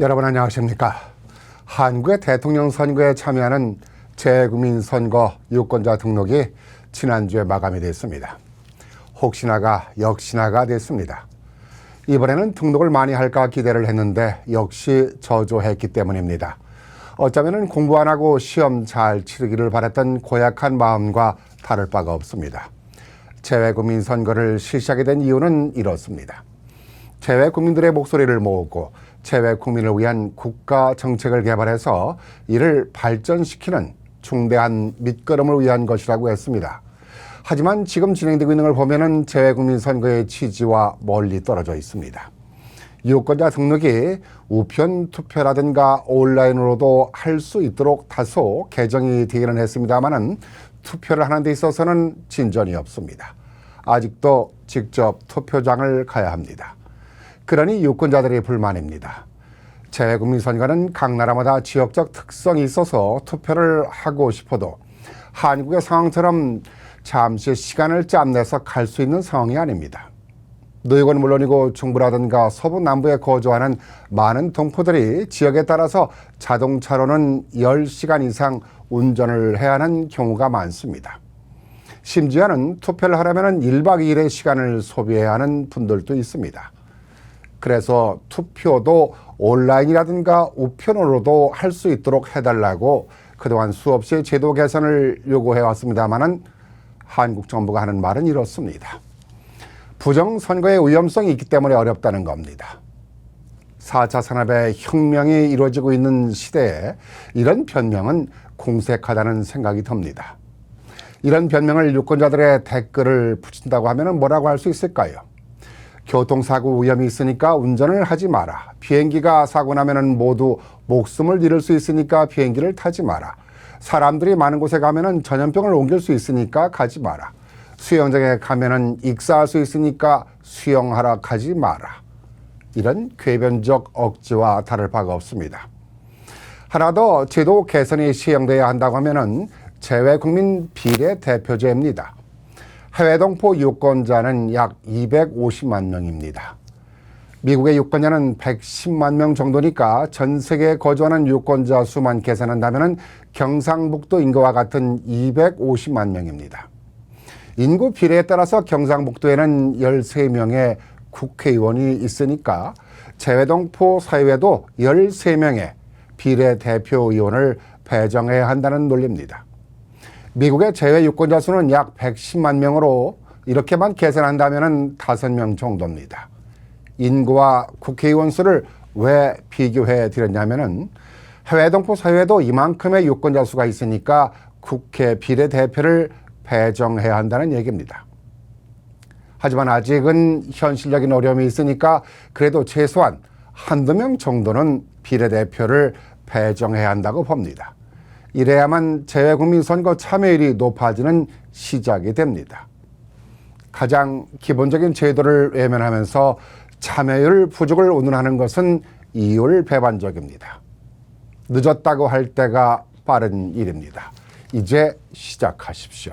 여러분 안녕하십니까? 한국의 대통령 선거에 참여하는 재국민 선거 유권자 등록이 지난주에 마감이 됐습니다. 혹시나가 역시나가 됐습니다. 이번에는 등록을 많이 할까 기대를 했는데 역시 저조했기 때문입니다. 어쩌면 공부 안 하고 시험 잘 치르기를 바랬던 고약한 마음과 다를 바가 없습니다. 재외국민 선거를 실시하게 된 이유는 이렇습니다. 재외 국민들의 목소리를 모으고 재외 국민을 위한 국가 정책을 개발해서 이를 발전시키는 중대한 밑거름을 위한 것이라고 했습니다. 하지만 지금 진행되고 있는 걸 보면은 재외 국민 선거의 취지와 멀리 떨어져 있습니다. 유권자 등록이 우편 투표라든가 온라인으로도 할 수 있도록 다소 개정이 되기는 했습니다만은 투표를 하는 데 있어서는 진전이 없습니다. 아직도 직접 투표장을 가야 합니다. 그러니 유권자들의 불만입니다. 재외국민 선거는 각 나라마다 지역적 특성이 있어서 투표를 하고 싶어도 한국의 상황처럼 잠시 시간을 짬내서 갈 수 있는 상황이 아닙니다. 노역은 물론이고 중부라든가 서부 남부에 거주하는 많은 동포들이 지역에 따라서 자동차로는 10시간 이상 운전을 해야 하는 경우가 많습니다. 심지어는 투표를 하려면 1박 2일의 시간을 소비해야 하는 분들도 있습니다. 그래서 투표도 온라인이라든가 우편으로도 할 수 있도록 해달라고 그동안 수없이 제도 개선을 요구해 왔습니다마는 한국 정부가 하는 말은 이렇습니다. 부정선거의 위험성이 있기 때문에 어렵다는 겁니다. 4차 산업의 혁명이 이루어지고 있는 시대에 이런 변명은 공색하다는 생각이 듭니다. 이런 변명을 유권자들의 댓글을 붙인다고 하면 뭐라고 할 수 있을까요? 교통사고 위험이 있으니까 운전을 하지 마라. 비행기가 사고 나면은 모두 목숨을 잃을 수 있으니까 비행기를 타지 마라. 사람들이 많은 곳에 가면은 전염병을 옮길 수 있으니까 가지 마라. 수영장에 가면은 익사할 수 있으니까 수영하러 가지 마라. 이런 궤변적 억지와 다를 바가 없습니다. 하나 더 제도 개선이 시행돼야 한다고 하면은 재외국민 비례 대표제입니다. 해외 동포 유권자는 약 250만 명입니다. 미국의 유권자는 110만 명 정도니까 전 세계에 거주하는 유권자 수만 계산한다면 경상북도 인구와 같은 250만 명입니다. 인구 비례에 따라서 경상북도에는 13명의 국회의원이 있으니까 재외동포 사회에도 13명의 비례 대표 의원을 배정해야 한다는 논리입니다. 미국의 재외 유권자 수는 약 110만 명으로 이렇게만 계산한다면 5명 정도입니다. 인구와 국회의원 수를 왜 비교해 드렸냐면은 해외 동포 사회에도 이만큼의 유권자 수가 있으니까 국회 비례대표를 배정해야 한다는 얘기입니다. 하지만 아직은 현실적인 어려움이 있으니까 그래도 최소한 한두 명 정도는 비례대표를 배정해야 한다고 봅니다. 이래야만 재외국민 선거 참여율이 높아지는 시작이 됩니다. 가장 기본적인 제도를 외면하면서 참여율 부족을 운운하는 것은 이율 배반적입니다. 늦었다고 할 때가 빠른 일입니다. 이제 시작하십시오.